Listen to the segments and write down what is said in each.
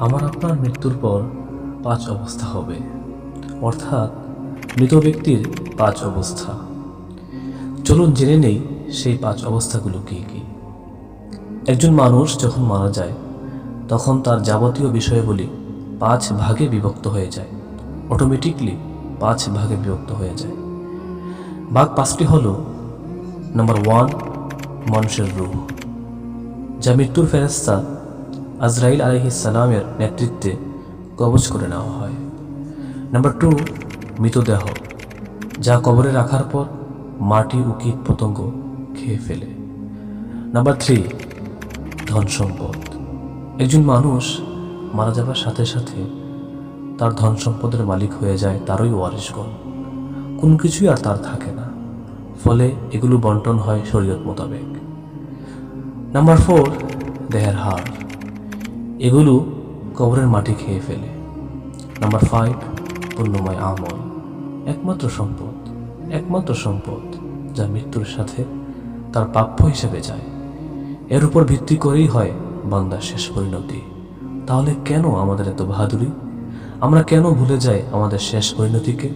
আমার আপনার মৃত্যুর পর পাঁচ অবস্থা হবে। অর্থাৎ মৃত ব্যক্তির পাঁচ অবস্থা। চলুন জেনে নেই সেই পাঁচ অবস্থাগুলো কী কী। একজন মানুষ যখন মারা যায়, তখন তার যাবতীয় বিষয়গুলি পাঁচ ভাগে বিভক্ত হয়ে যায়। অটোমেটিকলি পাঁচ ভাগে বিভক্ত হয়ে যায়। ভাগ পাঁচটি হল নাম্বার ওয়ান মানুষের রূহ যা মৃত্যুর ফেরেস্তা আজরাইল আলহিসালামের নেতৃত্বে কবজ করে নেওয়া হয়। নাম্বার টু মৃতদেহ, যা কবরে রাখার পর মাটি ও কীট পতঙ্গ খেয়ে ফেলে। নাম্বার থ্রি ধন সম্পদ একজন মানুষ মারা যাবার সাথে সাথে তার ধন সম্পদের মালিক হয়ে যায় তারই ওয়ারিশগণ। কোনো কিছুই আর তার থাকে না। ফলে এগুলো বন্টন হয় শরীয়ত মোতাবেক। নাম্বার ফোর দেহের হাড়। এগুলো কবরের মাটি খেয়ে ফেলে। নাম্বার ফাইভ পুণ্যময় আমল। একমাত্র সম্পদ একমাত্র সম্পদ যা মৃত্যুর সাথে তার প্রাপ্য হিসেবে যায়। এর উপর ভিত্তি করেই হয় বান্দার শেষ পরিণতি। তাহলে কেন আমাদের এত বাহাদুরি? আমরা কেন ভুলে যাই আমাদের শেষ পরিণতিকে?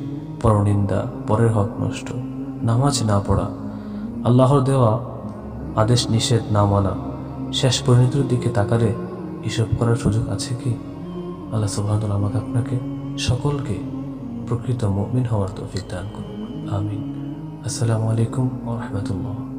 পরনিন্দা, পরের হক নষ্ট, নামাজ না পড়া, আল্লাহর দেওয়া আদেশ নিষেধ না মানা, শেষ পরিণতির দিকে তাকালে এসব করার সুযোগ আছে কি? আল্লাহ সুবহানাহু আমাকে আপনাকে সকলকে প্রকৃত মমিন হওয়ার তৌফিক দান করুন। আমিন। আসসালামু আলাইকুম ও রাহমাতুল্লাহ।